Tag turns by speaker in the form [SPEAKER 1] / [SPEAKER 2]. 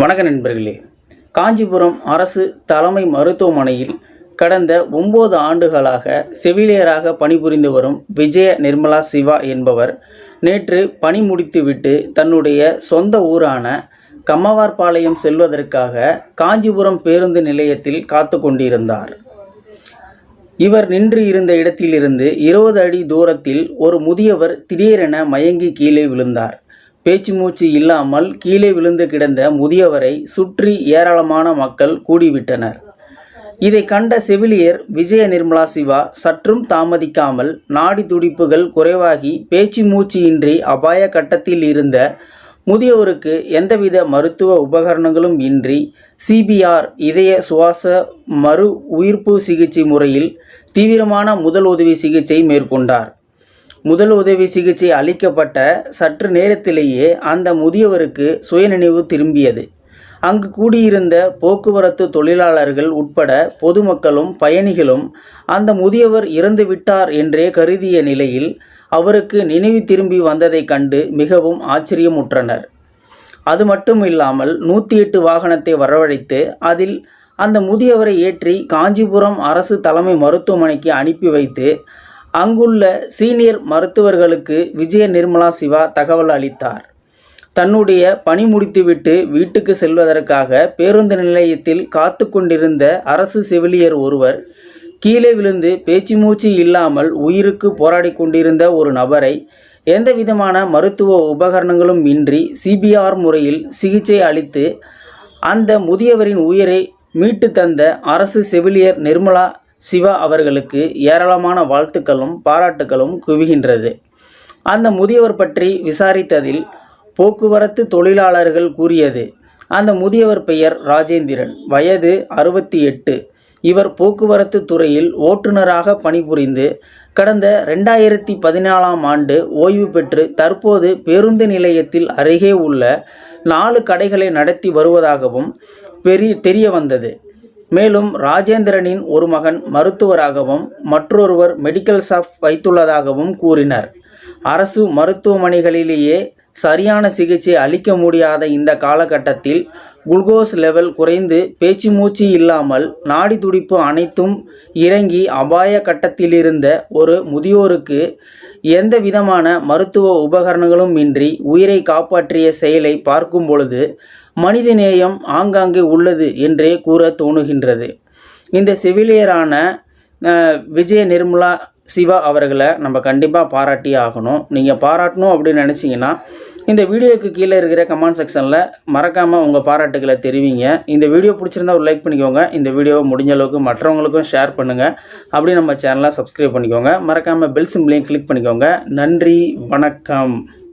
[SPEAKER 1] வணக்க நண்பர்களே. காஞ்சிபுரம் அரசு தலைமை மருத்துவமனையில் கடந்த ஒம்பது ஆண்டுகளாக செவிலியராக பணிபுரிந்து வரும் விஜய நிர்மலா சிவா என்பவர் நேற்று பணி முடித்துவிட்டு தன்னுடைய சொந்த ஊரான கம்மவார்பாளையம் செல்வதற்காக காஞ்சிபுரம் பேருந்து நிலையத்தில் காத்து கொண்டிருந்தார். இவர் நின்று இருந்த இடத்திலிருந்து இருபது அடி தூரத்தில் ஒரு முதியவர் திடீரென மயங்கி கீழே விழுந்தார். பேச்சு மூச்சு இல்லாமல் கீழே விழுந்து கிடந்த முதியவரை சுற்றி ஏராளமான மக்கள் கூடிவிட்டனர். இதை கண்ட செவிலியர் விஜய நிர்மலா சிவா சற்றும் தாமதிக்காமல் நாடி துடிப்புகள் குறைவாகி பேச்சு மூச்சு இன்றி அபாய கட்டத்தில் இருந்த முதியவருக்கு எந்தவித மருத்துவ உபகரணங்களும் இன்றி சிபிஆர் இதய சுவாச மறு உயிர்ப்பு சிகிச்சை முறையில் தீவிரமான முதல் உதவி சிகிச்சை மேற்கொண்டார். முதல் உதவி சிகிச்சை அளிக்கப்பட்ட சற்று நேரத்திலேயே அந்த முதியவருக்கு சுயநினைவு திரும்பியது. அங்கு கூடியிருந்த போக்குவரத்து தொழிலாளர்கள் உட்பட பொதுமக்களும் பயணிகளும் அந்த முதியவர் இறந்து விட்டார் என்றே கருதிய நிலையில் அவருக்கு நினைவு திரும்பி வந்ததைக் கண்டு மிகவும் ஆச்சரியமுற்றனர். அது மட்டும் இல்லாமல் நூற்றி எட்டு வாகனத்தை வரவழைத்து அதில் அந்த முதியவரை ஏற்றி காஞ்சிபுரம் அரசு தலைமை மருத்துவமனைக்கு அனுப்பி வைத்து அங்குள்ள சீனியர் மருத்துவர்களுக்கு விஜய நிர்மலா சிவா தகவல் அளித்தார். தன்னுடைய பணி முடித்துவிட்டு வீட்டுக்கு செல்வதற்காக பேருந்து நிலையத்தில் காத்து கொண்டிருந்த அரசு செவிலியர் ஒருவர் கீழே விழுந்து பேச்சு மூச்சு இல்லாமல் உயிருக்கு போராடி கொண்டிருந்த ஒரு நபரை எந்த விதமான மருத்துவ உபகரணங்களும் இன்றி சிபிஆர் முறையில் சிகிச்சை அளித்து அந்த முதியவரின் உயிரை மீட்டு தந்த அரசு செவிலியர் நிர்மலா சிவா அவர்களுக்கு ஏராளமான வாழ்த்துக்களும் பாராட்டுகளும் குவிகின்றது. அந்த முதியவர் பற்றி விசாரித்ததில் போக்குவரத்து தொழிலாளர்கள் கூறியது அந்த முதியவர் பெயர் ராஜேந்திரன். வயது அறுபத்தி எட்டு. இவர் போக்குவரத்து துறையில் ஓட்டுநராக பணிபுரிந்து கடந்த ரெண்டாயிரத்தி பதினாலாம் ஆண்டு ஓய்வு பெற்று தற்போது பேருந்து நிலையத்தில் அருகே உள்ள நாலு கடைகளை நடத்தி வருவதாகவும் பெரிய தெரிய வந்தது மேலும் ராஜேந்திரனின் ஒரு மகன் மருத்துவராகவும் மற்றொருவர் மெடிக்கல் ஷாப் வைத்துள்ளதாகவும் கூறினர். அரசு மருத்துவமனைகளிலேயே சரியான சிகிச்சை அளிக்க முடியாத இந்த காலகட்டத்தில் குளுக்கோஸ் லெவல் குறைந்து பேச்சு மூச்சு இல்லாமல் நாடி துடிப்பு அனைத்தும் இறங்கி அபாய கட்டத்திலிருந்த ஒரு முதியோருக்கு எந்த விதமான மருத்துவ உபகரணங்களும் இன்றி உயிரை காப்பாற்றிய செயலை பார்க்கும் பொழுது மனிதநேயம் ஆங்காங்கே உள்ளது என்றே கூற தோணுகின்றது. இந்த செவிலியரான விஜய நிர்மலா சிவா அவர்களை நம்ம கண்டிப்பாக பாராட்டி ஆகணும். நீங்கள் பாராட்டணும் அப்படின்னு நினச்சிங்கன்னா இந்த வீடியோக்கு கீழே இருக்கிற கமெண்ட் செக்ஷனில் மறக்காமல் உங்கள் பாராட்டுகளை தெரிவிங்க. இந்த வீடியோ பிடிச்சிருந்தா ஒரு லைக் பண்ணிக்கோங்க. இந்த வீடியோவை முடிஞ்ச அளவுக்கு மற்றவங்களுக்கும் ஷேர் பண்ணுங்கள் அப்படி நம்ம சேனலை சப்ஸ்கிரைப் பண்ணிக்கோங்க. மறக்காமல் பெல் சிம்லையும் கிளிக் பண்ணிக்கோங்க. நன்றி வணக்கம்.